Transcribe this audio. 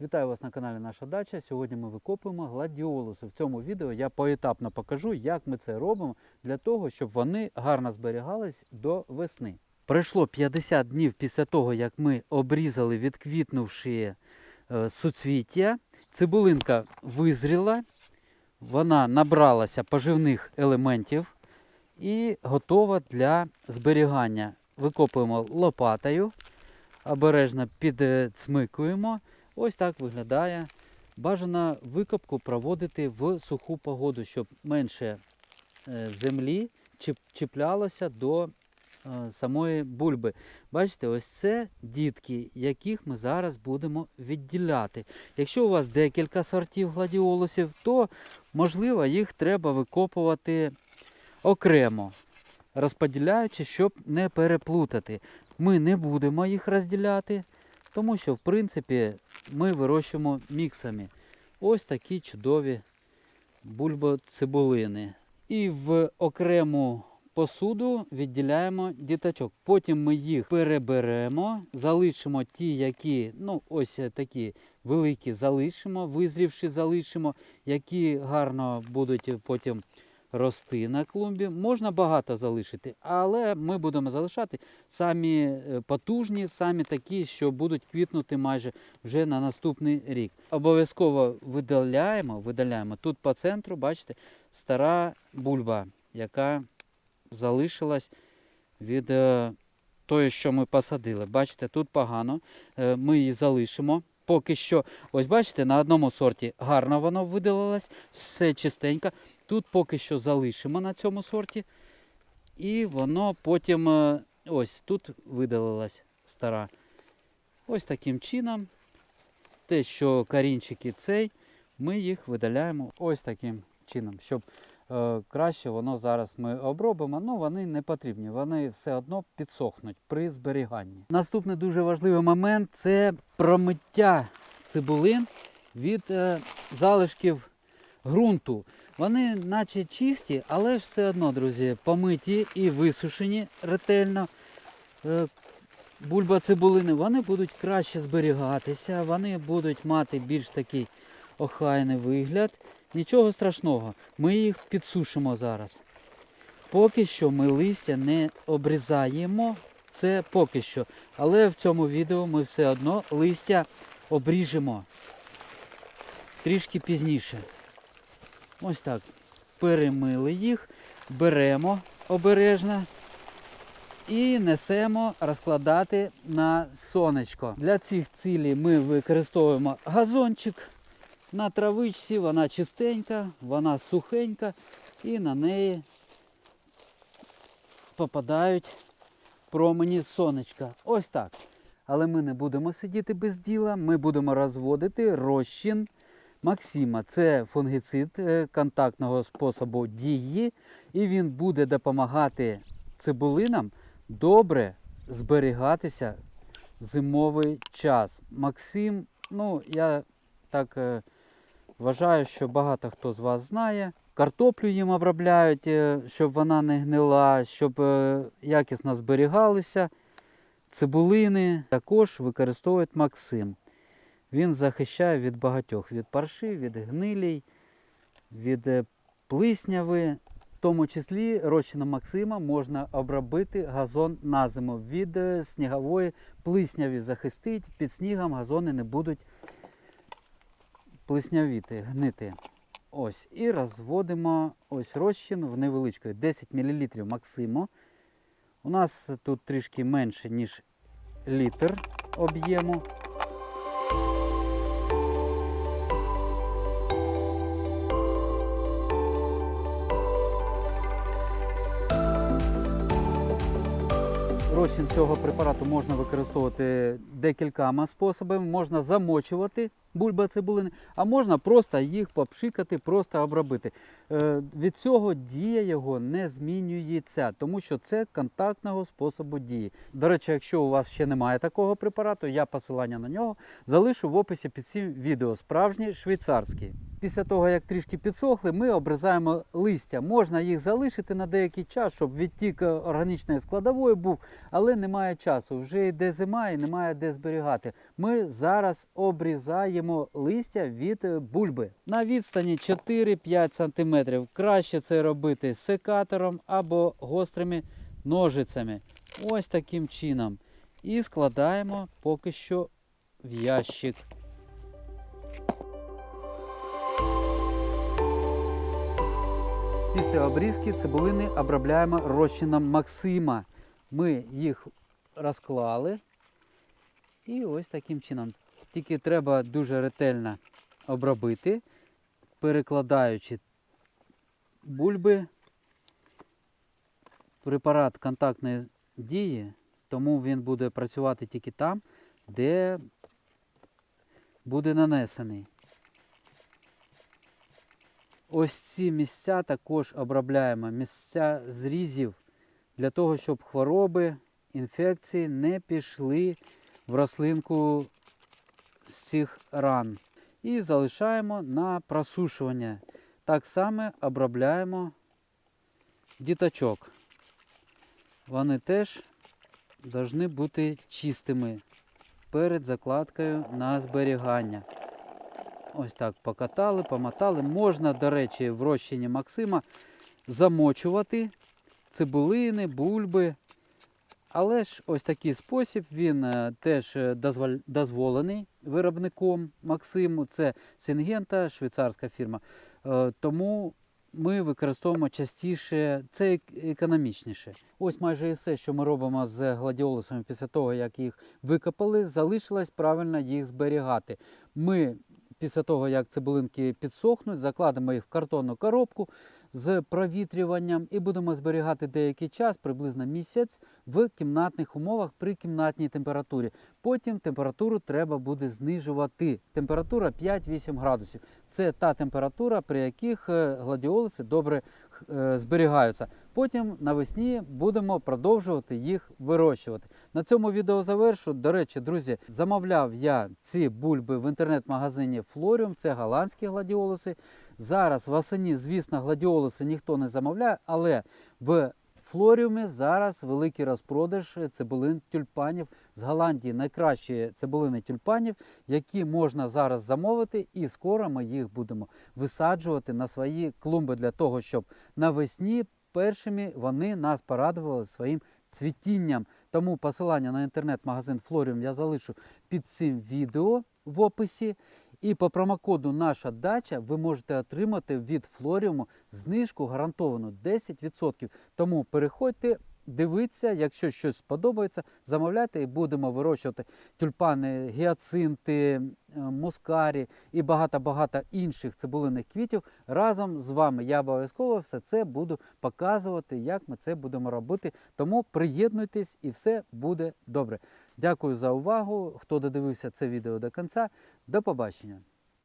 Вітаю вас на каналі Наша Дача. Сьогодні ми викопуємо гладіолуси. В цьому відео я поетапно покажу, як ми це робимо для того, щоб вони гарно зберігались до весни. Пройшло 50 днів після того, як ми обрізали відквітнувші е, суцвіття. Цибулинка визріла, вона набралася поживних елементів і готова для зберігання. Викопуємо лопатою, обережно підцмикуємо. Ось так виглядає. Бажано викопку проводити в суху погоду, щоб менше е, землі чіплялося до е, самої бульби. Бачите, ось це дітки, яких ми зараз будемо відділяти. Якщо у вас декілька сортів гладіолусів, то можливо їх треба викопувати окремо, розподіляючи, щоб не переплутати. Ми не будемо їх розділяти, тому що, в принципі, ми вирощуємо міксами. Ось такі чудові бульбоцибулини. І в окрему посуду відділяємо діточок. Потім ми їх переберемо, залишимо ті, які, ну, ось такі великі залишимо, визрівши залишимо, які гарно будуть потім рости на клумбі. Можна багато залишити, але ми будемо залишати самі е, потужні, самі такі, що будуть квітнути майже вже на наступний рік. Обов'язково видаляємо, видаляємо. Тут по центру, бачите, стара бульба, яка залишилась від е, тої, що ми посадили. Бачите, тут погано. Е, Ми її залишимо. Поки що, ось бачите, на одному сорті гарно воно видалилось, все чистенько. Тут поки що залишимо на цьому сорті. І воно потім е, ось тут видалилась стара. Ось таким чином. Те, що корінчики цей, ми їх видаляємо ось таким чином, щоб краще воно зараз ми обробимо. Ну вони не потрібні, вони все одно підсохнуть при зберіганні. Наступний дуже важливий момент це промиття цибулин від е, залишків ґрунту. Вони наче чисті, але ж все одно, друзі, помиті і висушені ретельно. Е, Бульба цибулини, вони будуть краще зберігатися, вони будуть мати більш такий охайний вигляд. Нічого страшного, ми їх підсушимо зараз. Поки що ми листя не обрізаємо, це поки що. Але в цьому відео ми все одно листя обріжемо трішки пізніше. Ось так. Перемили їх, беремо обережно і несемо розкладати на сонечко. Для цих цілей ми використовуємо газончик. На травичці вона чистенька, вона сухенька і на неї попадають промені сонечка. Ось так. Але ми не будемо сидіти без діла, ми будемо розводити розчин Максима. Це фунгіцид е, контактного способу дії, і він буде допомагати цибулинам добре зберігатися в зимовий час. Максим, ну я так е, вважаю, що багато хто з вас знає. Картоплю їм обробляють, е, щоб вона не гнила, щоб е, якісно зберігалися. Цибулини також використовують Максим. Він захищає від багатьох, від парши, від гнилій, від е, плисняви. В тому числі розчином Максима можна обробити газон на зиму від снігової плисняві. Захистить під снігом газони не будуть плиснявіти, гнити. Ось. І розводимо ось розчин в невеличкої 10 мл Максимо. У нас тут трішки менше, ніж літр об'єму. Розчин цього препарату можна використовувати декількома способами. Можна замочувати бульба цибулини, а можна просто їх попшикати, просто обробити. Е, від цього дія його не змінюється, тому що це контактного способу дії. До речі, якщо у вас ще немає такого препарату, я посилання на нього залишу в описі під цим відео. Справжній швейцарський. Після того, як трішки підсохли, ми обрізаємо листя. Можна їх залишити на деякий час, щоб відтік е, органічної складової був, але немає часу. Вже йде зима і немає де зберігати. Ми зараз обрізаємо листя від е, бульби на відстані 4-5 см. Краще це робити секатором або гострими ножицями. Ось таким чином. І складаємо поки що в ящик. Після обрізки цибулини обробляємо розчином Максима. Ми їх розклали. І ось таким чином. Тільки треба дуже ретельно обробити, перекладаючи бульби. Препарат контактної дії, тому він буде працювати тільки там, де буде нанесений. Ось ці місця також обробляємо. Місця зрізів для того, щоб хвороби, інфекції не пішли в рослинку з цих ран. І залишаємо на просушування. Так само обробляємо діточок. Вони теж повинні бути чистими перед закладкою на зберігання. Ось так покатали, помотали. Можна, до речі, в розчині Максима замочувати цибулини, бульби. Але ж ось такий спосіб він е, теж е, дозволений виробником Максиму. Це Сингента, швейцарська фірма. Е, Тому ми використовуємо частіше, це економічніше. Ось майже і все, що ми робимо з гладіолусами після того, як їх викопали, залишилось правильно їх зберігати. Ми після того, як цибулинки підсохнуть, закладемо їх в картонну коробку з провітрюванням і будемо зберігати деякий час, приблизно місяць, в кімнатних умовах при кімнатній температурі. Потім температуру треба буде знижувати. Температура 5-8 градусів. Це та температура, при яких е, гладіолуси добре зберігаються. Потім навесні будемо продовжувати їх вирощувати. На цьому відео завершу. До речі, друзі, замовляв я ці бульби в інтернет-магазині Флоріум. Це голландські гладіолуси. Зараз восені, звісно, гладіолуси ніхто не замовляє, але в Флоріумі зараз великий розпродаж цибулин тюльпанів з Голландії. Найкращі цибулини тюльпанів, які можна зараз замовити, і скоро ми їх будемо висаджувати на свої клумби для того, щоб навесні першими вони нас порадували своїм цвітінням. Тому посилання на інтернет-магазин Флоріум я залишу під цим відео в описі. І по промокоду Наша дача ви можете отримати від Флоріуму знижку гарантовану 10%. Тому переходьте, дивіться, якщо щось сподобається, замовляйте і будемо вирощувати тюльпани, гіацинти, е, мускарі і багато-багато інших цибулиних квітів. Разом з вами я обов'язково все це буду показувати, як ми це будемо робити. Тому приєднуйтесь і все буде добре. Дякую за увагу. Хто додивився це відео до кінця. До побачення.